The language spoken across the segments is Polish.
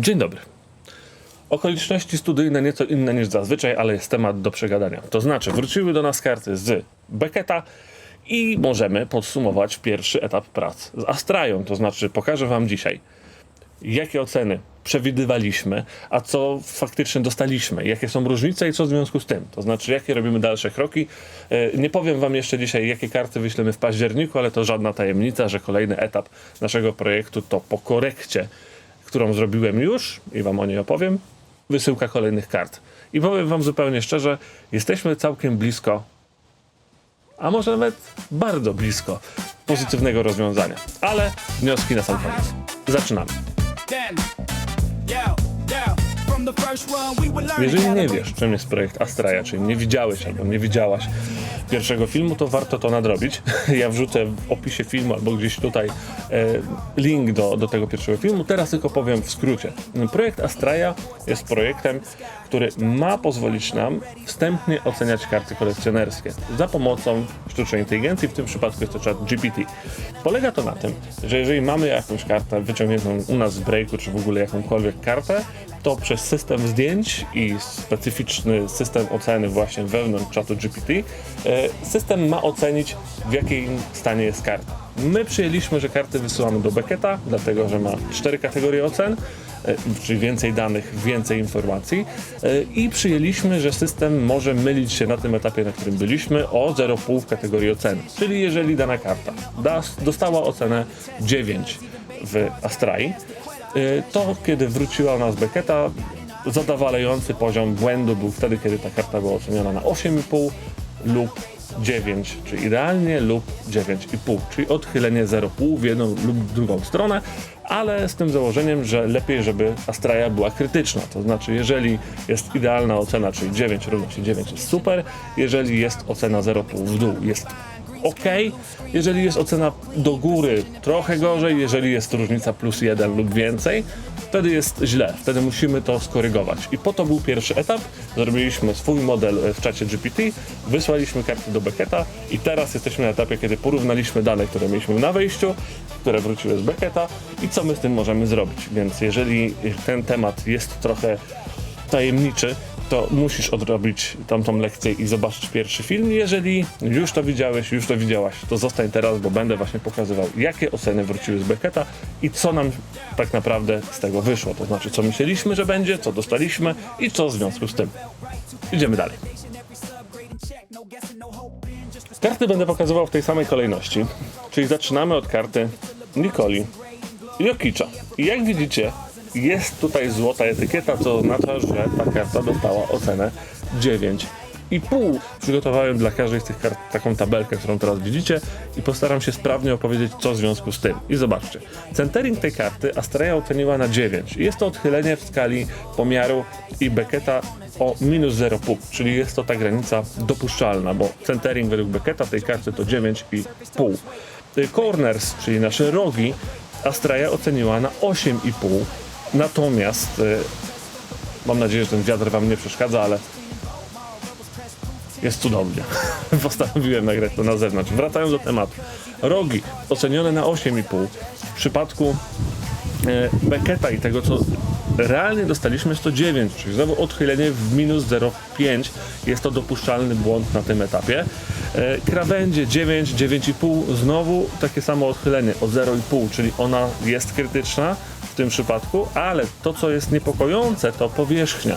Dzień dobry. Okoliczności studyjne nieco inne niż zazwyczaj, ale jest temat do przegadania. To znaczy, wróciły do nas karty z Becketa i możemy podsumować pierwszy etap prac z Astrają. To znaczy, pokażę Wam dzisiaj, jakie oceny przewidywaliśmy, a co faktycznie dostaliśmy, jakie są różnice i co w związku z tym. To znaczy, jakie robimy dalsze kroki. E, Nie powiem Wam jeszcze dzisiaj, jakie karty wyślemy w październiku, ale to żadna tajemnica, że kolejny etap naszego projektu to po korekcie, którą zrobiłem już i Wam o niej opowiem, wysyłka kolejnych kart. I powiem Wam zupełnie szczerze, jesteśmy całkiem blisko, a może nawet bardzo blisko pozytywnego rozwiązania. Ale wnioski na sam koniec. Zaczynamy. Jeżeli nie wiesz, czym jest projekt Astraja, czyli nie widziałeś albo nie widziałaś pierwszego filmu, to warto to nadrobić. Ja wrzucę w opisie filmu albo gdzieś tutaj e, link do, do tego pierwszego filmu. Teraz tylko powiem w skrócie. Projekt Astraja jest projektem, który ma pozwolić nam wstępnie oceniać karty kolekcjonerskie za pomocą sztucznej inteligencji, w tym przypadku jest to chat GPT. Polega to na tym, że jeżeli mamy jakąś kartę wyciągniętą u nas z breaku, czy w ogóle jakąkolwiek kartę, to przez system zdjęć i specyficzny system oceny właśnie wewnątrz czatu GPT, e, system ma ocenić w jakim stanie jest karta. My przyjęliśmy, że karty wysyłamy do Becketa, dlatego że ma cztery kategorie ocen, e, czyli więcej danych, więcej informacji e, i przyjęliśmy, że system może mylić się na tym etapie, na którym byliśmy o 0,5 w kategorii oceny. Czyli jeżeli dana karta dostała ocenę 9 w Astrai, to kiedy wróciła ona z Becketa, zadowalający poziom błędu był wtedy, kiedy ta karta była oceniona na 8,5 lub 9, czyli idealnie lub 9,5, czyli odchylenie 0,5 w jedną lub drugą stronę, ale z tym założeniem, że lepiej, żeby Astraja była krytyczna. To znaczy, jeżeli jest idealna ocena, czyli 9 równa się 9 jest super, jeżeli jest ocena 0,5 w dół jest ok. Jeżeli jest ocena do góry, trochę gorzej. Jeżeli jest różnica plus jeden lub więcej, wtedy jest źle. Wtedy musimy to skorygować. I po to był pierwszy etap. Zrobiliśmy swój model w czacie GPT, wysłaliśmy karty do Becketa i teraz jesteśmy na etapie, kiedy porównaliśmy dane, które mieliśmy na wejściu, które wróciły z Becketa i co my z tym możemy zrobić. Więc jeżeli ten temat jest trochę tajemniczy, to musisz odrobić tamtą lekcję i zobaczyć pierwszy film. Jeżeli już to widziałeś, już to widziałaś, to zostań teraz, bo będę właśnie pokazywał, jakie oceny wróciły z Becketa i co nam tak naprawdę z tego wyszło. To znaczy, co myśleliśmy, że będzie, co dostaliśmy i co w związku z tym. Idziemy dalej. Karty będę pokazywał w tej samej kolejności, czyli zaczynamy od karty Nikoli Jokicza. I jak widzicie, jest tutaj złota etykieta, co oznacza, że ta karta dostała ocenę 9,5. Przygotowałem dla każdej z tych kart taką tabelkę, którą teraz widzicie i postaram się sprawnie opowiedzieć, co w związku z tym. I zobaczcie, centering tej karty Astrea oceniła na 9. Jest to odchylenie w skali pomiaru i Becketa o minus 0,5, czyli jest to ta granica dopuszczalna, bo centering według Becketa tej karty to 9,5. Y, Corners, czyli nasze rogi, Astraja oceniła na 8,5. Natomiast y, mam nadzieję, że ten wiatr wam nie przeszkadza, ale jest cudownie. Postanowiłem nagrać to na zewnątrz. Wracając do tematu. Rogi ocenione na 8,5. W przypadku e, Becketa i tego, co realnie dostaliśmy, jest to 9, czyli znowu odchylenie w minus 0,5. Jest to dopuszczalny błąd na tym etapie. Krawędzie 9, 9,5, znowu takie samo odchylenie o 0,5, czyli ona jest krytyczna tym przypadku, ale to, co jest niepokojące, to powierzchnia.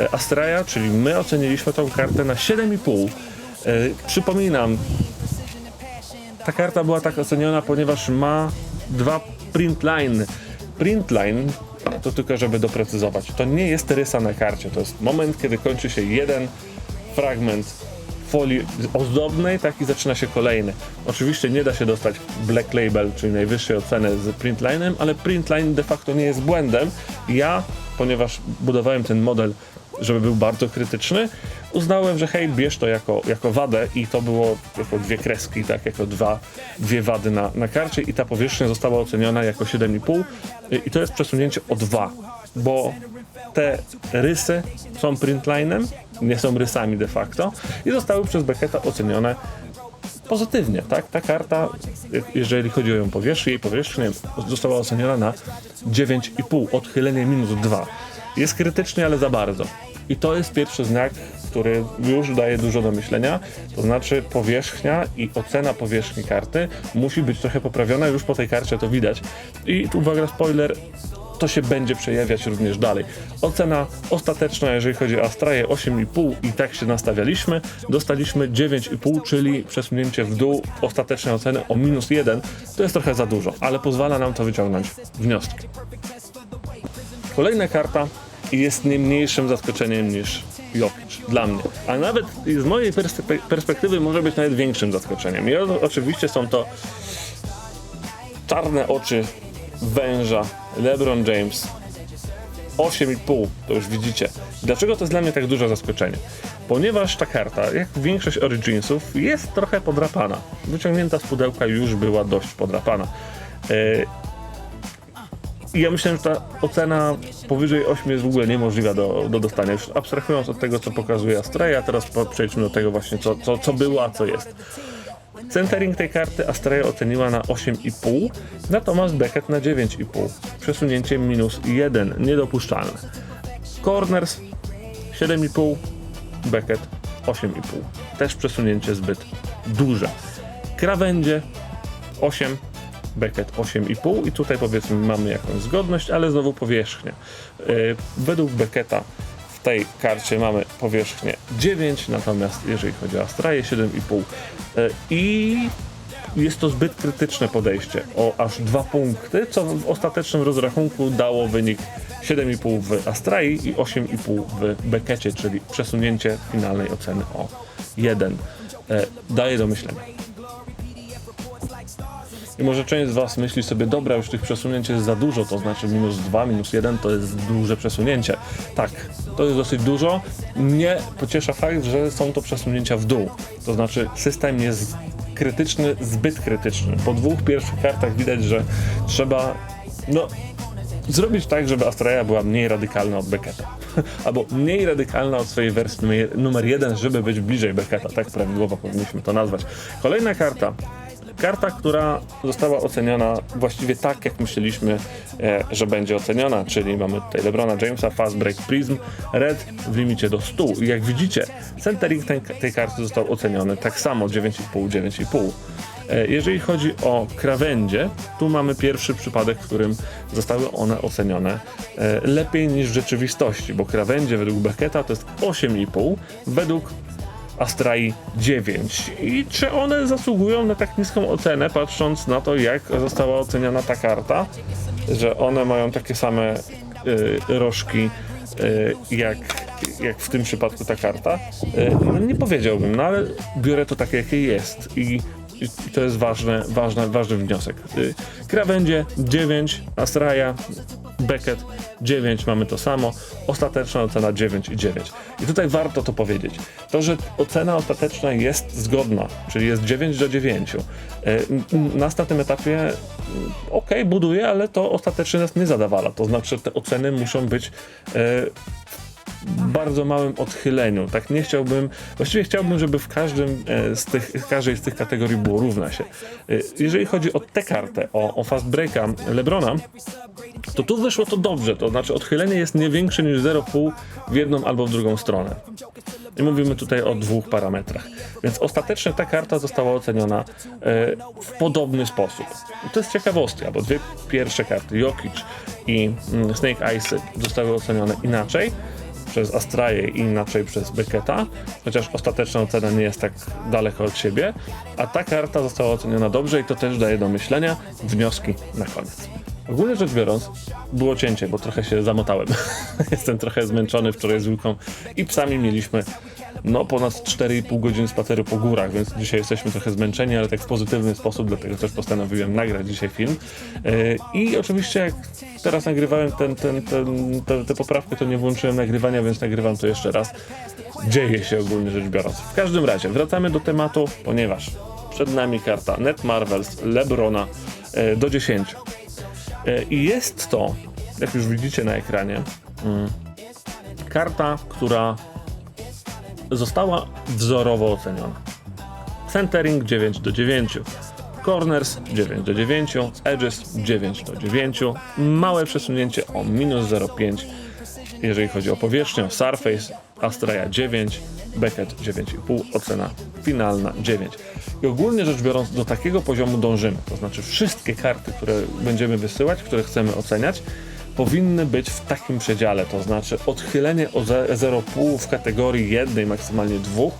E, Astraja, czyli my oceniliśmy tą kartę na 7,5. E, przypominam, ta karta była tak oceniona, ponieważ ma dwa print line. Print line, to tylko żeby doprecyzować, to nie jest rysa na karcie, to jest moment, kiedy kończy się jeden fragment folii ozdobnej, tak i zaczyna się kolejny. Oczywiście nie da się dostać black label, czyli najwyższej oceny z print line'em, ale print line de facto nie jest błędem. Ja, ponieważ budowałem ten model żeby był bardzo krytyczny, uznałem, że hej, bierz to jako, jako wadę i to było jako dwie kreski, tak, jako dwa, dwie wady na, na karcie i ta powierzchnia została oceniona jako 7,5 i to jest przesunięcie o 2, bo te rysy są printline'em, nie są rysami de facto i zostały przez Becketa ocenione pozytywnie, tak? Ta karta, jeżeli chodzi o ją powierzchnię, jej powierzchnię została oceniona na 9,5, odchylenie minus 2. Jest krytycznie, ale za bardzo. I to jest pierwszy znak, który już daje dużo do myślenia, to znaczy powierzchnia i ocena powierzchni karty musi być trochę poprawiona, już po tej karcie to widać. I tu uwaga, spoiler, to się będzie przejawiać również dalej. Ocena ostateczna, jeżeli chodzi o Astraję 8,5 i tak się nastawialiśmy, dostaliśmy 9,5, czyli przesunięcie w dół ostatecznej oceny o minus 1. To jest trochę za dużo, ale pozwala nam to wyciągnąć wnioski. Kolejna karta jest nie mniejszym zaskoczeniem niż Jokic dla mnie, a nawet z mojej perspe- perspektywy może być nawet większym zaskoczeniem. I oczywiście są to czarne oczy węża LeBron James 8,5 to już widzicie. Dlaczego to jest dla mnie tak duże zaskoczenie? Ponieważ ta karta, jak większość Originsów, jest trochę podrapana. Wyciągnięta z pudełka już była dość podrapana. E, i ja myślę, że ta ocena powyżej 8 jest w ogóle niemożliwa do, do dostania. Już abstrahując od tego, co pokazuje Astrea, teraz przejdźmy do tego właśnie, co, co, co było, a co jest. Centering tej karty Astrea oceniła na 8,5, natomiast Beckett na 9,5. Przesunięcie minus 1, niedopuszczalne. Corners 7,5, Beckett 8,5. Też przesunięcie zbyt duże. Krawędzie 8, Beckett 8,5 i tutaj powiedzmy mamy jakąś zgodność, ale znowu powierzchnię. Yy, według Becketta w tej karcie mamy powierzchnię 9, natomiast jeżeli chodzi o Astraję 7,5 yy, i jest to zbyt krytyczne podejście o aż dwa punkty, co w ostatecznym rozrachunku dało wynik 7,5 w Astrai i 8,5 w Becketcie, czyli przesunięcie finalnej oceny o 1. E, daje do myślenia. I może część z Was myśli sobie, dobra, już tych przesunięć jest za dużo, to znaczy minus 2, minus 1 to jest duże przesunięcie. Tak, to jest dosyć dużo. Mnie pociesza fakt, że są to przesunięcia w dół. To znaczy system jest krytyczny, zbyt krytyczny. Po dwóch pierwszych kartach widać, że trzeba no, zrobić tak, żeby Astraea była mniej radykalna od Becketta. Albo mniej radykalna od swojej wersji numer- jeden, żeby być bliżej Becketta. Tak prawidłowo powinniśmy to nazwać. Kolejna karta. Karta, która została oceniona właściwie tak, jak myśleliśmy, e, że będzie oceniona, czyli mamy tutaj LeBrona Jamesa, Fast Break Prism, Red w limicie do 100. I jak widzicie, centering tej, tej karty został oceniony tak samo 9,5, 9,5. E, Jeżeli chodzi o krawędzie, tu mamy pierwszy przypadek, w którym zostały one ocenione e, lepiej niż w rzeczywistości, bo krawędzie według Becketta to jest 8,5, według Astrai 9. I czy one zasługują na tak niską ocenę, patrząc na to, jak została oceniana ta karta, że one mają takie same y, rożki y, jak, jak w tym przypadku ta karta? Y, no nie powiedziałbym, no ale biorę to takie, jakie jest. I i to jest ważne, ważne, ważny wniosek. Y, Krawędzie 9, Astraja, Beckett 9, mamy to samo. Ostateczna ocena 9 i 9. I tutaj warto to powiedzieć. To, że ocena ostateczna jest zgodna, czyli jest 9 do 9. y, n- Nas na tym etapie y, ok, buduje, ale to ostatecznie nas nie zadawala. To znaczy, te oceny muszą być y, bardzo małym odchyleniu. Tak nie chciałbym, właściwie chciałbym, żeby w każdym e, z tych, każdej z tych kategorii było równa się. E, Jeżeli chodzi o tę kartę, o, o fast breaka Lebrona, to tu wyszło to dobrze, to znaczy odchylenie jest nie większe niż 0,5 w jedną albo w drugą stronę. I mówimy tutaj o dwóch parametrach. Więc ostatecznie ta karta została oceniona e, w podobny sposób. I to jest ciekawostka, bo dwie pierwsze karty, Jokic i mm, Snake Ice zostały ocenione inaczej przez Astraję i inaczej przez Becketta, chociaż ostateczna ocena nie jest tak daleko od siebie, a ta karta została oceniona dobrze i to też daje do myślenia. Wnioski na koniec. Ogólnie rzecz biorąc, było cięcie, bo trochę się zamotałem. Jestem trochę zmęczony wczoraj z Julką i psami mieliśmy no ponad 4,5 godziny spaceru po górach, więc dzisiaj jesteśmy trochę zmęczeni, ale tak w pozytywny sposób, dlatego też postanowiłem nagrać dzisiaj film. Yy, I oczywiście jak teraz nagrywałem ten, ten, ten, te, te poprawki, to nie włączyłem nagrywania, więc nagrywam to jeszcze raz. Dzieje się ogólnie rzecz biorąc. W każdym razie, wracamy do tematu, ponieważ przed nami karta Net Marvels Lebrona yy, do 10. Yy, I jest to, jak już widzicie na ekranie, mm, karta, która została wzorowo oceniona. Centering 9 do 9. Corners 9 do 9, Edges 9 do 9, małe przesunięcie o minus 0,5 jeżeli chodzi o powierzchnię, Surface, Astraea 9, Beckett 9,5, ocena finalna 9. I ogólnie rzecz biorąc do takiego poziomu dążymy, to znaczy wszystkie karty, które będziemy wysyłać, które chcemy oceniać, powinny być w takim przedziale, to znaczy odchylenie o ze- 0,5 w kategorii jednej, maksymalnie dwóch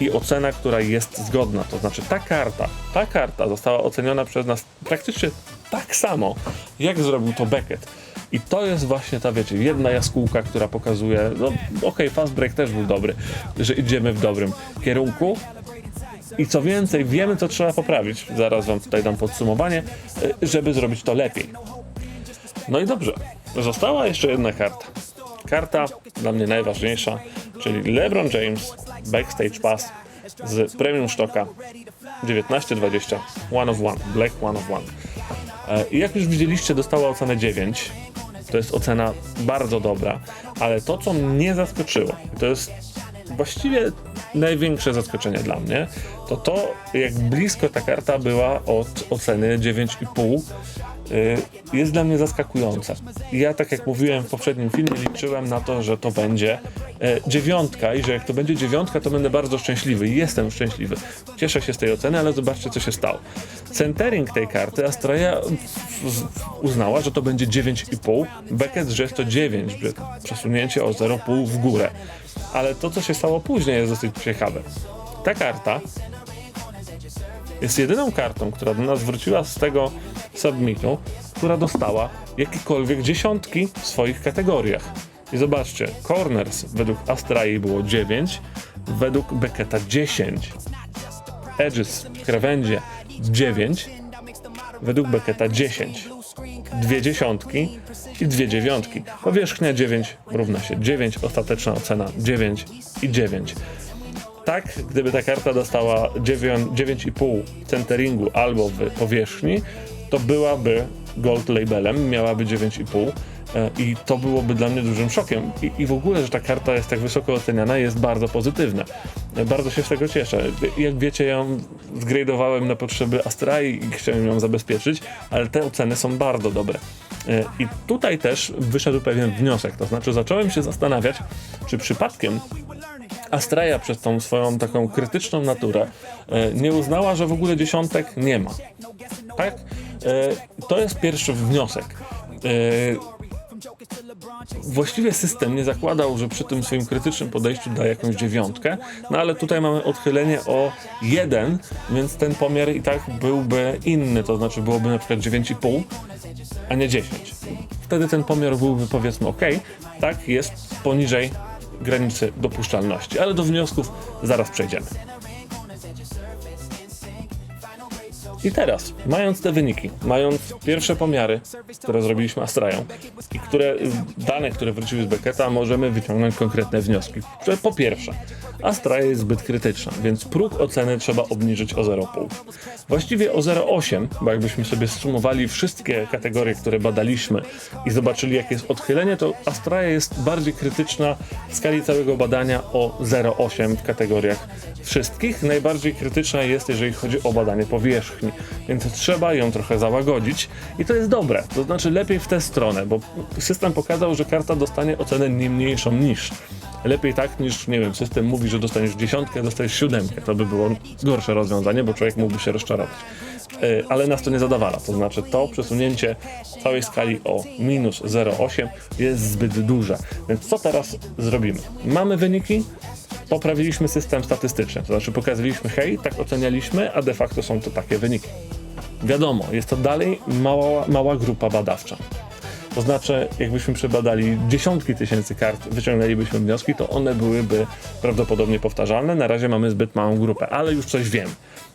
i ocena, która jest zgodna. To znaczy ta karta, ta karta została oceniona przez nas praktycznie tak samo, jak zrobił to Beckett. I to jest właśnie ta, wiecie, jedna jaskółka, która pokazuje, no okej, Fast Break też był dobry, że idziemy w dobrym kierunku. I co więcej, wiemy, co trzeba poprawić. Zaraz wam tutaj dam podsumowanie, y, żeby zrobić to lepiej. No i dobrze. Została jeszcze jedna karta. Karta dla mnie najważniejsza, czyli LeBron James Backstage Pass z Premium Stocka 1920 One of One, Black One of One. E, I jak już widzieliście, dostała ocenę 9. To jest ocena bardzo dobra, ale to, co mnie zaskoczyło, to jest właściwie największe zaskoczenie dla mnie, to to, jak blisko ta karta była od oceny 9,5 y, jest dla mnie zaskakujące. Ja, tak jak mówiłem w poprzednim filmie, liczyłem na to, że to będzie e, dziewiątka i że jak to będzie dziewiątka, to będę bardzo szczęśliwy. I jestem szczęśliwy. Cieszę się z tej oceny, ale zobaczcie, co się stało. Centering tej karty Astraea z- uznała, że to będzie 9,5, Beckett, że jest to 9, że przesunięcie o 0,5 w górę. Ale to, co się stało później, jest dosyć ciekawe. Ta karta jest jedyną kartą, która do nas wróciła z tego submitu, która dostała jakiekolwiek dziesiątki w swoich kategoriach. I zobaczcie, Corners według Astrai było 9, według Becketa 10, Edges w krawędzie 9, według Becketa 10, dwie dziesiątki i dwie dziewiątki. Powierzchnia 9 równa się 9, ostateczna ocena 9 i 9 tak, gdyby ta karta dostała 9 9,5 centeringu albo w powierzchni, to byłaby gold labelem, miałaby 9,5 e, i to byłoby dla mnie dużym szokiem. I, I w ogóle, że ta karta jest tak wysoko oceniana, jest bardzo pozytywne. Bardzo się z tego cieszę. Jak wiecie, ją zgradowałem na potrzeby Astrai i chciałem ją zabezpieczyć, ale te oceny są bardzo dobre. E, I tutaj też wyszedł pewien wniosek, to znaczy zacząłem się zastanawiać, czy przypadkiem Astraja przez tą swoją taką krytyczną naturę e, nie uznała, że w ogóle dziesiątek nie ma. Tak? E, To jest pierwszy wniosek. E, Właściwie system nie zakładał, że przy tym swoim krytycznym podejściu da jakąś dziewiątkę, no ale tutaj mamy odchylenie o jeden, więc ten pomiar i tak byłby inny, to znaczy byłoby na przykład 9,5, a nie 10. Wtedy ten pomiar byłby powiedzmy ok, tak, jest poniżej granicy dopuszczalności, ale do wniosków zaraz przejdziemy. I teraz, mając te wyniki, mając pierwsze pomiary, które zrobiliśmy Astrają i które dane, które wróciły z Becketa, możemy wyciągnąć konkretne wnioski. Po pierwsze, Astraja jest zbyt krytyczna, więc próg oceny trzeba obniżyć o 0,5. Właściwie o 0,8, bo jakbyśmy sobie sumowali wszystkie kategorie, które badaliśmy i zobaczyli, jakie jest odchylenie, to Astraja jest bardziej krytyczna w skali całego badania o 0,8 w kategoriach wszystkich. Najbardziej krytyczna jest, jeżeli chodzi o badanie powierzchni, więc trzeba ją trochę załagodzić i to jest dobre. To znaczy lepiej w tę stronę, bo system pokazał, że karta dostanie ocenę nie mniejszą niż. Lepiej tak niż, nie wiem, system mówi, że dostaniesz dziesiątkę, dostajesz siódemkę. To by było gorsze rozwiązanie, bo człowiek mógłby się rozczarować. E, Ale nas to nie zadawala, to znaczy to przesunięcie całej skali o minus 0,8 jest zbyt duże. Więc co teraz zrobimy? Mamy wyniki, poprawiliśmy system statystyczny, to znaczy pokazaliśmy, hej, tak ocenialiśmy, a de facto są to takie wyniki. Wiadomo, jest to dalej mała, mała grupa badawcza. To znaczy, jakbyśmy przebadali dziesiątki tysięcy kart, wyciągnęlibyśmy wnioski, to one byłyby prawdopodobnie powtarzalne. Na razie mamy zbyt małą grupę, ale już coś wiem.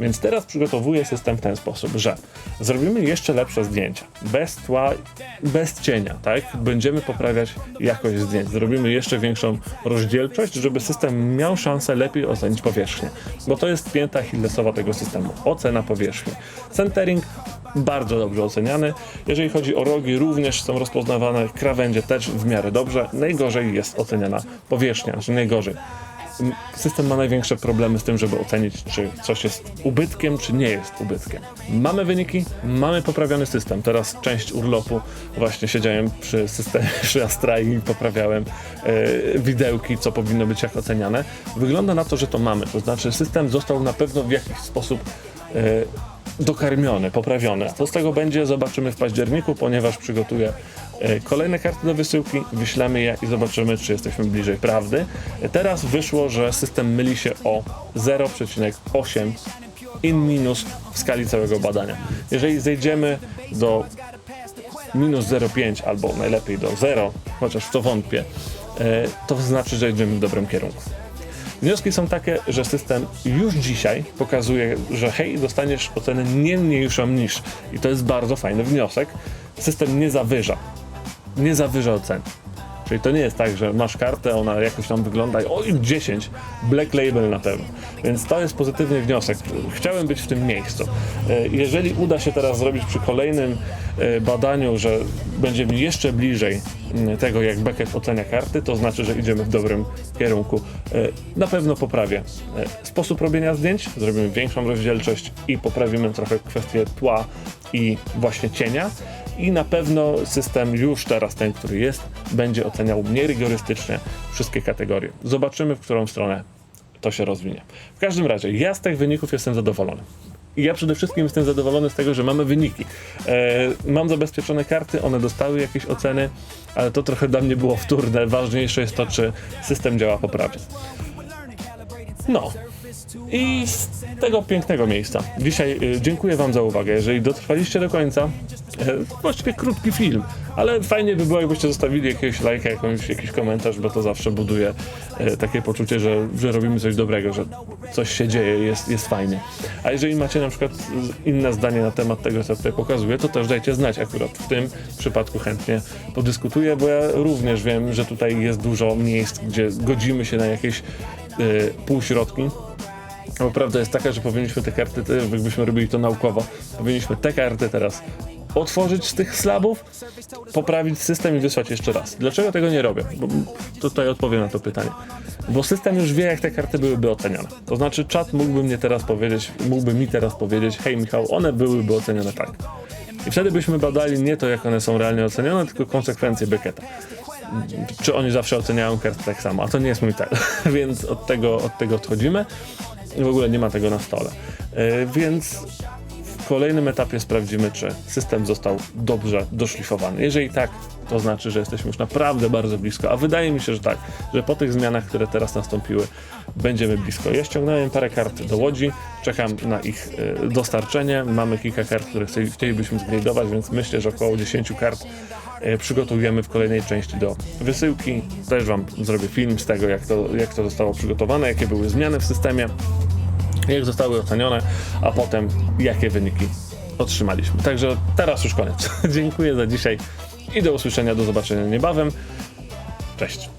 Więc teraz przygotowuję system w ten sposób, że zrobimy jeszcze lepsze zdjęcia, bez tła, bez cienia, tak? Będziemy poprawiać jakość zdjęć, zrobimy jeszcze większą rozdzielczość, żeby system miał szansę lepiej ocenić powierzchnię, bo to jest pięta achillesowa tego systemu, ocena powierzchni. Centering bardzo dobrze oceniany. Jeżeli chodzi o rogi, również są rozpoznawane, krawędzie też w miarę dobrze. Najgorzej jest oceniana powierzchnia, znaczy najgorzej. system ma największe problemy z tym, żeby ocenić, czy coś jest ubytkiem, czy nie jest ubytkiem. Mamy wyniki, mamy poprawiony system. Teraz część urlopu właśnie siedziałem przy systemie, przy Astrai i poprawiałem e, widełki, co powinno być jak oceniane. Wygląda na to, że to mamy. To znaczy system został na pewno w jakiś sposób e, dokarmiony, poprawiony. Co z tego będzie, zobaczymy w październiku, ponieważ przygotuję e, kolejne karty do wysyłki, wyślemy je i zobaczymy, czy jesteśmy bliżej prawdy. Teraz wyszło, że system myli się o 0,8 in minus w skali całego badania. Jeżeli zejdziemy do minus 0,5 albo najlepiej do 0, chociaż w to wątpię, e, to znaczy, że idziemy w dobrym kierunku. Wnioski są takie, że system już dzisiaj pokazuje, że hej, dostaniesz ocenę nie mniejszą niż. I to jest bardzo fajny wniosek. System nie zawyża. Nie zawyża oceny. Czyli to nie jest tak, że masz kartę, ona jakoś tam wygląda i oj, 10, black label na pewno. Więc to jest pozytywny wniosek. Chciałem być w tym miejscu. E, Jeżeli uda się teraz zrobić przy kolejnym e, badaniu, że będziemy jeszcze bliżej m, tego, jak Beckett ocenia karty, to znaczy, że idziemy w dobrym kierunku. E, Na pewno poprawię sposób robienia zdjęć, zrobimy większą rozdzielczość i poprawimy trochę kwestię tła i właśnie cienia. I na pewno system już teraz ten, który jest, będzie oceniał mniej rygorystycznie wszystkie kategorie. Zobaczymy, w którą stronę to się rozwinie. W każdym razie, ja z tych wyników jestem zadowolony. I ja przede wszystkim jestem zadowolony z tego, że mamy wyniki. E, mam zabezpieczone karty, one dostały jakieś oceny, ale to trochę dla mnie było wtórne. Ważniejsze jest to, czy system działa poprawnie. No. I z tego pięknego miejsca. Dzisiaj y, dziękuję Wam za uwagę. Jeżeli dotrwaliście do końca, e, właściwie krótki film, ale fajnie by było, jakbyście zostawili jakiegoś lajka, jakąś, jakiś komentarz, bo to zawsze buduje e, takie poczucie, że, że robimy coś dobrego, że coś się dzieje, jest, jest fajnie. A jeżeli macie na przykład inne zdanie na temat tego, co tutaj pokazuję, to też dajcie znać. Akurat w tym przypadku chętnie podyskutuję, bo ja również wiem, że tutaj jest dużo miejsc, gdzie godzimy się na jakieś y, półśrodki. Bo prawda jest taka, że powinniśmy te karty, jakbyśmy robili to naukowo, powinniśmy te karty teraz otworzyć z tych slabów, poprawić system i wysłać jeszcze raz. Dlaczego tego nie robię? Bo tutaj odpowiem na to pytanie. Bo system już wie, jak te karty byłyby oceniane. To znaczy, czat mógłby mnie teraz powiedzieć, mógłby mi teraz powiedzieć, hej Michał, one byłyby ocenione tak. I wtedy byśmy badali nie to, jak one są realnie ocenione, tylko konsekwencje Becketa czy oni zawsze oceniają karty tak samo, a to nie jest mój cel, więc od tego, od tego odchodzimy. W ogóle nie ma tego na stole. Yy, więc w kolejnym etapie sprawdzimy, czy system został dobrze doszlifowany. Jeżeli tak, to znaczy, że jesteśmy już naprawdę bardzo blisko, a wydaje mi się, że tak, że po tych zmianach, które teraz nastąpiły, będziemy blisko. Ja ściągnąłem parę kart do Łodzi, czekam na ich yy, dostarczenie. Mamy kilka kart, które chci- chcielibyśmy zgradować, więc myślę, że około 10 kart e, przygotujemy w kolejnej części do wysyłki. Też Wam zrobię film z tego, jak to, jak to zostało przygotowane, jakie były zmiany w systemie, jak zostały ocenione, a potem jakie wyniki otrzymaliśmy. Także teraz już koniec. Dziękuję za dzisiaj i do usłyszenia, do zobaczenia niebawem. Cześć.